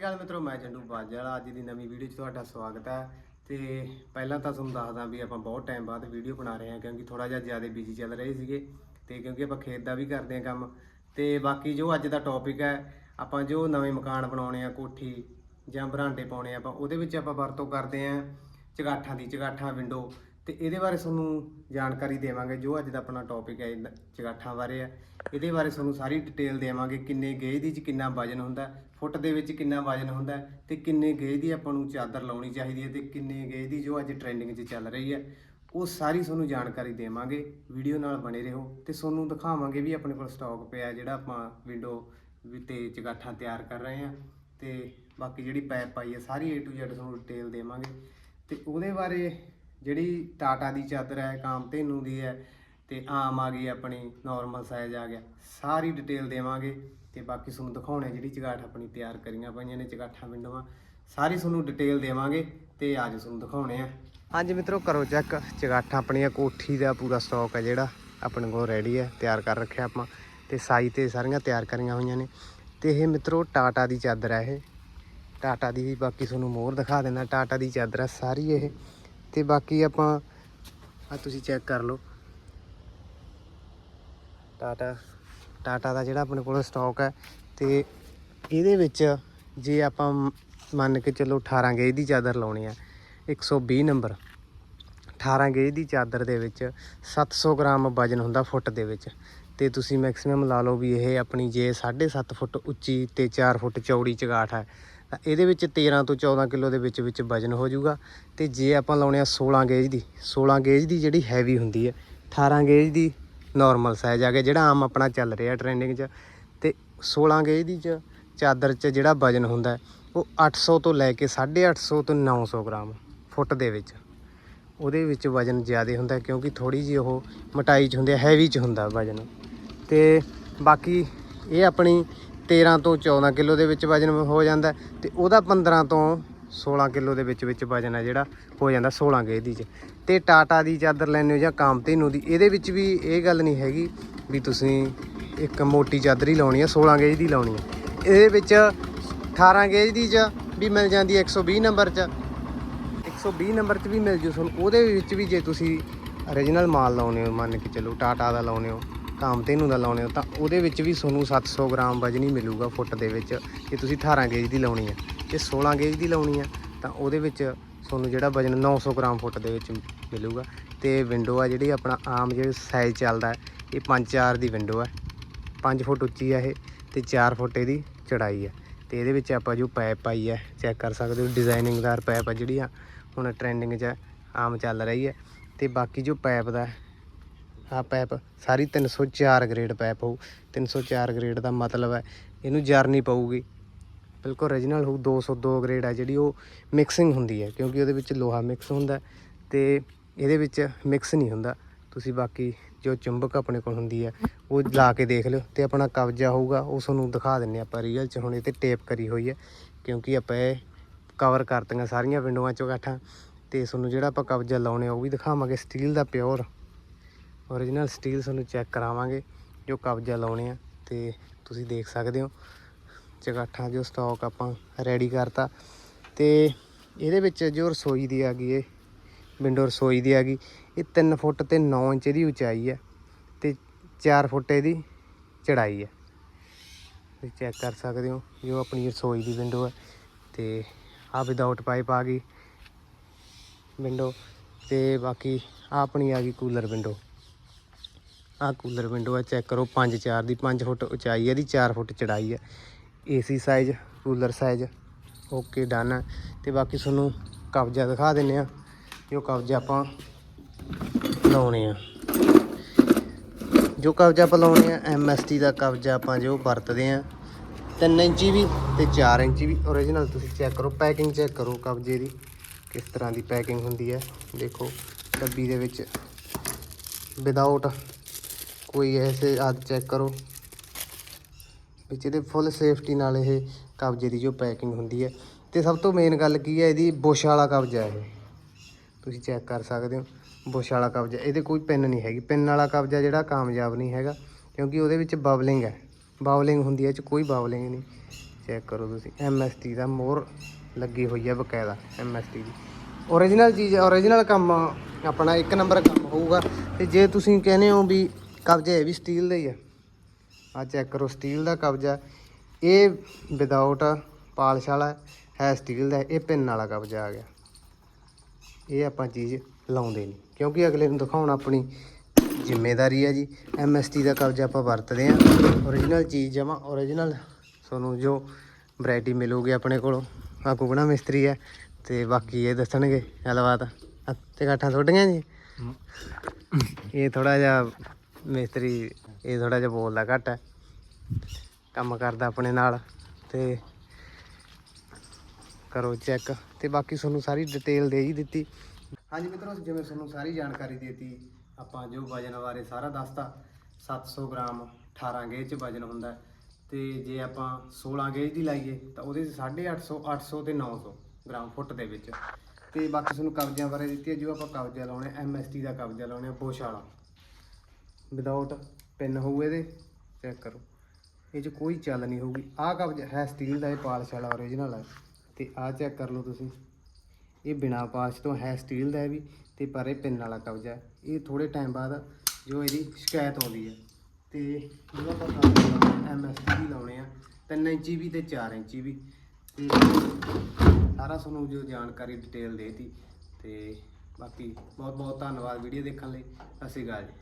ਸ਼੍ਰੀ ਅਕਾਲ ਮਿੱਤਰੋ, ਮੈਂ ਜੰਡੂ ਬਾਜਾ ਅੱਜ ਦੀ ਨਵੀਂ ਵੀਡੀਓ 'ਚ ਤੁਹਾਡਾ ਸਵਾਗਤ ਹੈ। ਤੇ ਪਹਿਲਾਂ ਤਾਂ ਤੁਹਾਨੂੰ ਦੱਸਦਾ ਵੀ ਆਪਾਂ ਬਹੁਤ ਟਾਈਮ ਬਾਅਦ ਵੀਡੀਓ ਬਣਾ ਰਹੇ ਹਾਂ, ਕਿਉਂਕਿ ਥੋੜਾ ਜਿਹਾ ਜ਼ਿਆਦਾ ਬਿਜ਼ੀ ਚੱਲ ਰਹੇ ਸੀਗੇ। ਤੇ ਕਿਉਂਕਿ ਆਪਾਂ ਖੇਤ ਦਾ ਵੀ ਕਰਦੇ ਹਾਂ ਕੰਮ। ਤੇ ਬਾਕੀ ਜੋ ਅੱਜ ਦਾ ਟੌਪਿਕ ਹੈ, ਆਪਾਂ ਜੋ ਨਵੇਂ ਮਕਾਨ ਬਣਾਉਣੇ ਆ, ਕੋਠੀ ਜਾਂ ਬਰਾਂਡੇ ਪਾਉਣੇ ਆ, ਆਪਾਂ ਉਹਦੇ ਵਿੱਚ ਆਪਾਂ ਵਰਤੋਂ ਕਰਦੇ ਹਾਂ। ਚਗਾਠਾਂ ਦੀ, ਚਗਾਠਾਂ ਵਿੰਡੋ ਤੇ ਇਹਦੇ ਬਾਰੇ ਤੁਹਾਨੂੰ ਜਾਣਕਾਰੀ ਦੇਵਾਂਗੇ, ਜੋ ਅੱਜ ਦਾ ਆਪਣਾ ਟੌਪਿਕ ਹੈ, ਇਹਦਾ ਚਗਾਠਾਂ ਬਾਰੇ ਹੈ। ਇਹਦੇ ਬਾਰੇ ਤੁਹਾਨੂੰ ਸਾਰੀ ਡਿਟੇਲ ਦੇਵਾਂਗੇ, ਕਿੰਨੇ ਗੇਜ ਦੀ ਚ ਕਿੰਨਾ ਵਜਨ ਹੁੰਦਾ ਫੁੱਟ ਦੇ ਵਿੱਚ ਕਿੰਨਾ ਵਜਨ ਹੁੰਦਾ ਹੈ, ਤੇ ਕਿੰਨੇ ਗੇਜ ਦੀ ਆਪਾਂ ਨੂੰ ਚਾਦਰ ਲਾਉਣੀ ਚਾਹੀਦੀ ਹੈ, ਤੇ ਕਿੰਨੇ ਗੇਜ ਦੀ ਜੋ ਅੱਜ ਟ੍ਰੈਂਡਿੰਗ 'ਚ ਚੱਲ ਰਹੀ ਹੈ, ਉਹ ਸਾਰੀ ਤੁਹਾਨੂੰ ਜਾਣਕਾਰੀ ਦੇਵਾਂਗੇ। ਵੀਡੀਓ ਨਾਲ ਬਣੇ ਰਹੋ ਤੇ ਤੁਹਾਨੂੰ ਦਿਖਾਵਾਂਗੇ ਵੀ ਆਪਣੇ ਕੋਲ ਸਟਾਕ ਪਿਆ ਜਿਹੜਾ ਆਪਾਂ ਵਿੰਡੋ ਵੀ ਤੇ ਚਗਾਠਾਂ ਤਿਆਰ ਕਰ ਰਹੇ ਹਾਂ। ਤੇ ਬਾਕੀ ਜਿਹੜੀ ਪੈਪ ਪਾਈ ਹੈ, ਸਾਰੀ A to Z ਤੁਹਾਨੂੰ ਡਿਟੇਲ ਦੇਵਾਂਗੇ। ਤੇ ਉਹਦੇ ਬਾਰੇ ਜਿਹੜੀ ਟਾਟਾ ਦੀ ਚਾਦਰ ਹੈ ਕਾਮਧੇਨੂ ਦੀ ਹੈ ਤੇ ਆਮ ਆ ਗਈ ਆਪਣੀ ਨਾਰਮਲ ਸਾਈਜ਼ ਆ ਗਿਆ। ਸਾਰੀ ਡਿਟੇਲ ਦੇਵਾਂਗੇ ਤੇ ਬਾਕੀ ਤੁਹਾਨੂੰ ਦਿਖਾਉਣੇ ਜਿਹੜੀ ਚਗਾਠ ਆਪਣੀ ਤਿਆਰ ਕਰੀਆਂ ਪਈਆਂ ਨੇ ਚਗਾਠਾਂ ਵਿੰਡੋਆਂ ਸਾਰੀ ਤੁਹਾਨੂੰ ਡਿਟੇਲ ਦੇਵਾਂਗੇ ਤੇ ਅੱਜ ਤੁਹਾਨੂੰ ਦਿਖਾਉਣੇ ਆ। ਹਾਂਜੀ ਮਿੱਤਰੋ, ਕਰੋ ਚੈੱਕ ਚਗਾਠਾਂ ਆਪਣੀਆਂ ਕੋਠੀ ਦਾ ਪੂਰਾ ਸਟਾਕ ਹੈ ਜਿਹੜਾ, ਆਪਣੇ ਕੋਲ ਰੈਡੀ ਹੈ, ਤਿਆਰ ਕਰ ਰੱਖਿਆ ਆਪਾਂ। ਤੇ ਸਾਈ ਤੇ ਸਾਰੀਆਂ ਤਿਆਰ ਕਰੀਆਂ ਹੋਈਆਂ ਨੇ। ਤੇ ਇਹ ਮਿੱਤਰੋ, ਟਾਟਾ ਦੀ ਚਾਦਰ ਹੈ ਇਹ। ਟਾਟਾ ਦੀ ਬਾਕੀ ਤੁਹਾਨੂੰ ਮੋਰ ਦਿਖਾ ਦਿੰਦਾ। ਟਾਟਾ ਦੀ ਚਾਦਰ ਹੈ ਸਾਰੀ ਇਹ। ਤੇ ਬਾਕੀ ਆਪਾਂ ਆ ਤੁਸੀਂ ਚੈੱਕ ਕਰ ਲਓ। ਟਾਟਾ ਟਾਟਾ ਦਾ ਜਿਹੜਾ ਆਪਣੇ ਕੋਲ ਸਟਾਕ ਹੈ ਤੇ ਇਹਦੇ ਵਿੱਚ ਜੇ ਆਪਾਂ ਮੰਨ ਕੇ ਚੱਲੋ 18 ਗੇਜ ਦੀ ਚਾਦਰ ਲਾਉਣੀ ਆ 120 ਨੰਬਰ। 18 ਗੇਜ ਦੀ ਚਾਦਰ ਦੇ ਵਿੱਚ 700 ਗ੍ਰਾਮ ਵਜਨ ਹੁੰਦਾ ਫੁੱਟ ਦੇ ਵਿੱਚ। ਤੇ ਤੁਸੀਂ ਮੈਕਸਿਮਮ ਲਾ ਲਓ ਵੀ ਇਹ ਆਪਣੀ ਜੇ 7.5 ਫੁੱਟ ਉੱਚੀ ਤੇ 4 ਫੁੱਟ ਚੌੜੀ ਚਗਾਠ ਹੈ। ਤਾਂ ਇਹਦੇ ਵਿੱਚ 13 ਤੋਂ 14 ਕਿਲੋ ਦੇ ਵਿੱਚ ਵਿੱਚ ਵਜਨ ਹੋ ਜਾਊਗਾ। ਤੇ ਜੇ ਆਪਾਂ ਲਾਉਣੇ ਆ 16 ਗੇਜ ਦੀ 16 ਗੇਜ ਦੀ ਜਿਹੜੀ ਹੈਵੀ ਹੁੰਦੀ ਹੈ 18 ਗੇਜ ਦੀ ਨਾਰਮਲ ਸਾਈਜ਼ ਆ ਗਿਆ ਜਿਹੜਾ ਆਮ ਆਪਣਾ ਚੱਲ ਰਿਹਾ ਟ੍ਰੈਂਡਿੰਗ 'ਚ। ਤੇ 16 ਗੇਜ ਦੀ ਚ ਚਾਦਰ 'ਚ ਜਿਹੜਾ ਵਜਨ ਹੁੰਦਾ ਹੈ, ਉਹ 800 ਤੋਂ ਲੈ ਕੇ 850 ਤੋਂ 900 ਗ੍ਰਾਮ ਫੁੱਟ ਦੇ ਵਿੱਚ। ਉਹਦੇ ਵਿੱਚ ਵਜਨ ਜ਼ਿਆਦਾ ਹੁੰਦਾ ਕਿਉਂਕਿ ਥੋੜੀ ਜਿਹੀ ਉਹ ਮੋਟਾਈ 'ਚ ਹੁੰਦੀ ਹੈ ਹੈਵੀ 'ਚ ਹੁੰਦਾ ਵਜਨ। ਤੇ ਬਾਕੀ ਇਹ ਆਪਣੀ 13 ਤੋਂ 14 ਕਿਲੋ ਦੇ ਵਿੱਚ ਵਜਨ ਹੋ ਜਾਂਦਾ ਹੈ ਤੇ ਉਹਦਾ 15 ਤੋਂ 16 ਕਿਲੋ ਦੇ ਵਿੱਚ ਵਿੱਚ ਵਜਨ ਹੈ ਜਿਹੜਾ, ਹੋ ਜਾਂਦਾ 16 ਗੇਜ ਦੀ ਚ। ਤੇ ਟਾਟਾ ਦੀ ਚਾਦਰ ਲੈਣੇ ਹੋ ਜਾਂ ਕਾਮਧੇਨੂ ਦੀ, ਇਹਦੇ ਵਿੱਚ ਵੀ ਇਹ ਗੱਲ ਨਹੀਂ ਹੈਗੀ ਵੀ ਤੁਸੀਂ ਇੱਕ ਮੋਟੀ ਚਾਦਰ ਹੀ ਲਾਉਣੀ ਹੈ 16 ਗੇਜ ਦੀ ਲਾਉਣੀ ਹੈ ਇਹਦੇ ਵਿੱਚ 18 ਗੇਜ ਦੀ ਚ ਵੀ ਮਿਲ ਜਾਂਦੀ ਹੈ 120 ਨੰਬਰ ਚ। 120 ਨੰਬਰ 'ਚ ਵੀ ਮਿਲ ਜੂ ਤੁਹਾਨੂੰ, ਉਹਦੇ ਵਿੱਚ ਵੀ ਜੇ ਤੁਸੀਂ origignal ਮਾਲ ਲਾਉਨੇ ਹੋ, ਮੰਨ ਕੇ ਚਲੋ ਟਾਟਾ ਦਾ ਲਾਉਨੇ ਹੋ ਕਾਮਧੇਨੂ ਦਾ ਲਾਉਣੇ ਹੋ, ਤਾਂ ਉਹਦੇ ਵਿੱਚ ਵੀ ਤੁਹਾਨੂੰ 700 ਗ੍ਰਾਮ ਵਜਨ ਹੀ ਮਿਲੂਗਾ ਫੁੱਟ ਦੇ ਵਿੱਚ, ਜੇ ਤੁਸੀਂ 18 ਗੇਜ ਦੀ ਲਾਉਣੀ ਆ ਜੇ 16 ਗੇਜ ਦੀ ਲਾਉਣੀ ਆ ਤਾਂ ਉਹਦੇ ਵਿੱਚ ਤੁਹਾਨੂੰ ਜਿਹੜਾ ਵਜਨ 900 ਗ੍ਰਾਮ ਫੁੱਟ ਦੇ ਵਿੱਚ ਮਿਲੂਗਾ। ਤੇ ਵਿੰਡੋ ਆ ਜਿਹੜੀ ਆਪਣਾ ਆਮ ਜਿਹੜਾ ਸਾਈਜ਼ ਚੱਲਦਾ ਇਹ 5-4 ਦੀ ਵਿੰਡੋ ਹੈ। 5 ਫੁੱਟ ਉੱਚੀ ਹੈ ਇਹ ਤੇ 4 ਫੁੱਟ ਇਹਦੀ ਚੜਾਈ ਹੈ। ਤੇ ਇਹਦੇ ਵਿੱਚ ਆਪਾਂ ਜੋ ਪਾਈਪ ਪਾਈ ਹੈ ਚੈੱਕ ਕਰ ਸਕਦੇ ਹੋ ਡਿਜ਼ਾਈਨਿੰਗਦਾਰ ਪਾਈਪ ਆ ਜਿਹੜੀ ਆ ਹੁਣ ਟ੍ਰੈਂਡਿੰਗ 'ਚ ਆਮ ਚੱਲ ਰਹੀ ਹੈ। ਤੇ ਬਾਕੀ ਜੋ ਪਾਈਪ ਦਾ ਆ ਪੈਪ, ਸਾਰੀ 304 ਗ੍ਰੇਡ ਪੈਪ ਹੋਊ। 304 ਗ੍ਰੇਡ ਦਾ ਮਤਲਬ ਹੈ, ਇਹਨੂੰ ਜਰ ਨਹੀਂ ਪਊਗੀ। ਬਿਲਕੁਲ origignal ਹੋਊ 202 ਗ੍ਰੇਡ ਹੈ ਜਿਹੜੀ ਉਹ ਮਿਕਸਿੰਗ ਹੁੰਦੀ ਹੈ, ਕਿਉਂਕਿ ਉਹਦੇ ਵਿੱਚ ਲੋਹਾ ਮਿਕਸ ਹੁੰਦਾ ਹੈ ਤੇ ਇਹਦੇ ਵਿੱਚ ਮਿਕਸ ਨਹੀਂ ਹੁੰਦਾ। ਤੁਸੀਂ ਬਾਕੀ ਜੋ ਚੁੰਬਕ ਆਪਣੇ ਕੋਲ ਹੁੰਦੀ ਹੈ, ਉਹ ਲਾ ਕੇ ਦੇਖ ਲਿਓ ਤੇ ਆਪਣਾ ਕਬਜ਼ਾ ਹੋਊਗਾ, ਉਹ ਤੁਹਾਨੂੰ ਦਿਖਾ ਦਿੰਨੇ ਆਪਾਂ ਰੀਅਲ ਚ, ਹੁਣ ਇਹ ਤੇ ਟੇਪ ਕਰੀ ਹੋਈ ਹੈ, ਕਿਉਂਕਿ ਆਪਾਂ ਇਹ ਕਵਰ ਕਰਤੀਆਂ ਸਾਰੀਆਂ ਵਿੰਡੋਆਂ ਚੋਂ ਗਾਠਾਂ ਤੇ ਤੁਹਾਨੂੰ ਜਿਹੜਾ ਆਪਾਂ ਕਬਜ਼ਾ ਲਾਉਣੇ ਆ, ਉਹ ਵੀ ਦਿਖਾਵਾਂਗੇ ਸਟੀਲ ਦਾ ਪਿਓਰ ਓਰੀਜਨਲ ਸਟੀਲ ਤੁਹਾਨੂੰ ਚੈੱਕ ਕਰਾਵਾਂਗੇ, ਜੋ ਕਬਜ਼ਾ ਲਾਉਣੇ ਆ, ਤੇ ਤੁਸੀਂ ਦੇਖ ਸਕਦੇ ਹੋ। ਚਗਾਠਾਂ ਜੋ ਸਟਾਕ ਆਪਾਂ ਰੈਡੀ ਕਰਤਾ। ਤੇ ਇਹਦੇ ਵਿੱਚ ਜੋ ਰਸੋਈ ਦੀ ਆ ਗਈ ਇਹ ਵਿੰਡੋ ਰਸੋਈ ਦੀ ਆ ਗਈ। ਇਹ 3 ਫੁੱਟ ਤੇ 9 ਇੰਚ ਦੀ ਉਚਾਈ ਹੈ ਤੇ 4 ਫੁੱਟ ਇਹਦੀ ਚੜਾਈ ਹੈ ਤੁਸੀਂ ਚੈੱਕ ਕਰ ਸਕਦੇ ਹੋ, ਜੋ ਆਪਣੀ ਰਸੋਈ ਦੀ ਵਿੰਡੋ ਹੈ ਤੇ ਆ ਵਿਦਆਊਟ ਪਾਈਪ ਆ ਗਈ ਵਿੰਡੋ ਤੇ ਬਾਕੀ ਆਹ ਆਪਣੀ ਆ ਗਈ ਕੂਲਰ ਵਿੰਡੋ ਆਹ ਕੂਲਰ ਵਿੰਡੋ ਆ, ਚੈੱਕ ਕਰੋ 5 4 ਦੀ 5 ਫੁੱਟ ਉਚਾਈ ਹੈ ਦੀ 4 ਫੁੱਟ ਚੜਾਈ ਹੈ AC size cooler size okay done ਹੈ ਤੇ ਬਾਕੀ ਤੁਹਾਨੂੰ ਕਬਜ਼ਾ ਦਿਖਾ ਦਿੰਨੇ ਆ ਜੋ ਕਬਜ਼ਾ ਆਪਾਂ ਲਾਉਣੇ ਆ। ਜੋ ਕਬਜ਼ਾ ਆਪਾਂ ਲਾਉਣੇ ਆ ਐਮਐਸਟੀ ਦਾ ਕਬਜ਼ਾ ਆਪਾਂ ਜੋ ਵਰਤਦੇ ਆ 3 ਇੰਚੀ ਵੀ ਤੇ 4 ਇੰਚੀ ਵੀ। Origignal ਤੁਸੀਂ ਚੈੱਕ ਕਰੋ ਪੈਕਿੰਗ ਚੈੱਕ ਕਰੋ ਕਬਜ਼ੇ ਦੀ, ਕਿਸ ਤਰ੍ਹਾਂ ਦੀ ਪੈਕਿੰਗ ਹੁੰਦੀ ਹੈ ਦੇਖੋ, ਡੱਬੀ ਦੇ ਵਿੱਚ ਵਿਦਆਊਟ ਕੋਈ ਐਸੇ ਆਦ ਚੈੱਕ ਕਰੋ। ਵਿੱਚ ਇਹਦੇ ਫੁੱਲ ਸੇਫਟੀ ਨਾਲ ਇਹ ਕਬਜ਼ੇ ਦੀ ਜੋ ਪੈਕਿੰਗ ਹੁੰਦੀ ਹੈ। ਤੇ ਸਭ ਤੋਂ ਮੇਨ ਗੱਲ ਕੀ ਹੈ, ਇਹਦੀ ਬੁਸ਼ ਵਾਲਾ ਕਬਜ਼ਾ ਇਹ। ਤੁਸੀਂ ਚੈੱਕ ਕਰ ਸਕਦੇ ਹੋ ਬੁਸ਼ ਵਾਲਾ ਕਬਜ਼ਾ। ਇਹਦੇ ਕੋਈ ਪਿੰਨ ਨਹੀਂ ਹੈਗੀ। ਪਿੰਨ ਵਾਲਾ ਕਬਜ਼ਾ ਜਿਹੜਾ ਕਾਮਯਾਬ ਨਹੀਂ ਹੈਗਾ, ਕਿਉਂਕਿ ਉਹਦੇ ਵਿੱਚ ਬਬਲਿੰਗ ਹੈ। ਬਬਲਿੰਗ ਹੁੰਦੀ ਹੈ ਚ ਕੋਈ ਬਬਲਿੰਗ ਨਹੀਂ। ਚੈੱਕ ਕਰੋ ਤੁਸੀਂ। ਐਮਐਸਟੀ ਦਾ ਮੋਰ ਲੱਗੀ ਹੋਈ ਹੈ ਬਕਾਇਦਾ ਐਮਐਸਟੀ ਦੀ। ਓਰੀਜਨਲ ਚੀਜ਼ ਓਰੀਜਨਲ ਕੰਮ ਆਪਣਾ ਇੱਕ ਨੰਬਰ ਕੰਮ ਹੋਊਗਾ। ਤੇ ਜੇ ਤੁਸੀਂ ਕਹਿੰਦੇ ਹੋ ਵੀ ਕਬਜ਼ਾ ਇਹ ਵੀ ਸਟੀਲ ਦਾ ਹੀ ਆ। ਆ ਚੈੱਕ ਕਰੋ ਸਟੀਲ ਦਾ ਕਬਜ਼ਾ। ਇਹ ਵਿਦਆਊਟ ਪਾਲਿਸ਼ ਵਾਲਾ ਹੈ ਸਟੀਲ ਦਾ ਇਹ ਪਿੰਨ ਵਾਲਾ ਕਬਜ਼ਾ ਆ ਗਿਆ। ਇਹ ਆਪਾਂ ਚੀਜ਼ ਲਾਉਂਦੇ ਨਹੀਂ ਕਿਉਂਕਿ ਅਗਲੇ ਨੂੰ ਦਿਖਾਉਣਾ ਆਪਣੀ ਜ਼ਿੰਮੇਵਾਰੀ ਹੈ ਜੀ। ਐਮਐਸਟੀ ਦਾ ਕਬਜ਼ਾ ਆਪਾਂ ਵਰਤਦੇ ਹਾਂ। ਓਰੀਜਨਲ ਚੀਜ਼ ਜਮਾ ਓਰੀਜਨਲ ਤੁਹਾਨੂੰ ਜੋ ਵੈਰਾਈਟੀ ਮਿਲੂਗੀ ਆਪਣੇ ਕੋਲੋਂ। ਆ ਕੁਗਣਾ ਮਿਸਤਰੀ ਹੈ ਤੇ ਬਾਕੀ ਇਹ ਦੱਸਣਗੇ ਗੱਲਬਾਤ। ਆ ਤੇ ਕਾਠਾਂ ਤੁਹਾਡੀਆਂ ਜੀ। ਇਹ ਥੋੜਾ ਜਿਹਾ ਮਿਸਤਰੀ ਇਹ ਥੋੜਾ ਜਿਹਾ ਬੋਲਦਾ ਘੱਟ ਹੈ। ਕੰਮ ਕਰਦਾ ਆਪਣੇ ਨਾਲ ਤੇ ਕਰੋ ਚੈੱਕ ਤੇ ਬਾਕੀ ਤੁਹਾਨੂੰ ਸਾਰੀ ਡਿਟੇਲ ਦੇ ਹੀ ਦਿੱਤੀ। ਹਾਂਜੀ ਮਿੱਤਰੋ, ਜਿਵੇਂ ਤੁਹਾਨੂੰ ਸਾਰੀ ਜਾਣਕਾਰੀ ਦੇ ਦਿੱਤੀ, ਆਪਾਂ ਜੋ ਵਜਨ ਬਾਰੇ ਸਾਰਾ ਦੱਸਤਾ 700 ਗ੍ਰਾਮ 18 ਗੇਜ ਚ ਵਜਨ ਹੁੰਦਾ ਹੈ। ਤੇ ਜੇ ਆਪਾਂ 16 ਗੇਜ ਦੀ ਲਾਈਏ, ਤਾਂ ਉਹਦੇ 'ਚ 850 800 ਤੇ 900 ਗ੍ਰਾਮ ਫੁੱਟ ਦੇ ਵਿੱਚ। ਤੇ ਬਾਕੀ ਤੁਹਾਨੂੰ ਕਬਜ਼ਿਆਂ ਬਾਰੇ ਦਿੱਤੀ ਹੈ, ਜੋ ਆਪਾਂ ਕਬਜ਼ਾ ਲਾਉਣੇ ਐਮਐਸਟੀ ਦਾ ਕਬਜ਼ਾ ਲਾਉਣੇ ਬੋਸ਼ ਵਾਲਾ। ਵਿਦਆਊਟ ਪਿੰਨ ਹੋਊ ਇਹਦੇ ਚੈੱਕ ਕਰੋ। ਇਹ 'ਚ ਕੋਈ ਚੱਲ ਨਹੀਂ ਹੋਊਗੀ। ਆਹ ਕਬਜ਼ ਹੈ ਸਟੀਲ ਦਾ, ਇਹ ਪਾਲਿਸ਼ ਵਾਲਾ ਓਰੀਜਨਲ ਹੈ ਤੇ ਆਹ ਚੈੱਕ ਕਰ ਲਓ ਤੁਸੀਂ। ਇਹ ਬਿਨਾ ਪਾਲਿਸ਼ ਤੋਂ ਹੈ ਸਟੀਲ ਦਾ ਹੈ ਵੀ, ਤੇ ਪਰ ਇਹ ਪਿੰਨ ਵਾਲਾ ਕਬਜ਼ਾ ਹੈ। ਇਹ ਥੋੜੇ ਟਾਈਮ ਬਾਅਦ ਜੋ ਇਹਦੀ ਸ਼ਿਕਾਇਤ ਆਉਂਦੀ ਹੈ। ਤੇ ਜਦੋਂ ਆਪਾਂ ਕਬਜ਼ਾ ਐਮਐਸਟੀ ਦੀ ਲਾਉਣੇ ਆ 3 ਇੰਚੀ ਵੀ ਤੇ 4 ਇੰਚੀ ਵੀ। ਤੇ ਸਾਰਾ ਤੁਹਾਨੂੰ ਜੋ ਜਾਣਕਾਰੀ ਡਿਟੇਲ ਦੇਤੀ। ਤੇ ਬਾਕੀ ਬਹੁਤ ਬਹੁਤ ਧੰਨਵਾਦ ਵੀਡੀਓ ਦੇਖਣ ਲਈ। ਸਤਿ ਸ਼੍ਰੀ ਅਕਾਲ ਜੀ।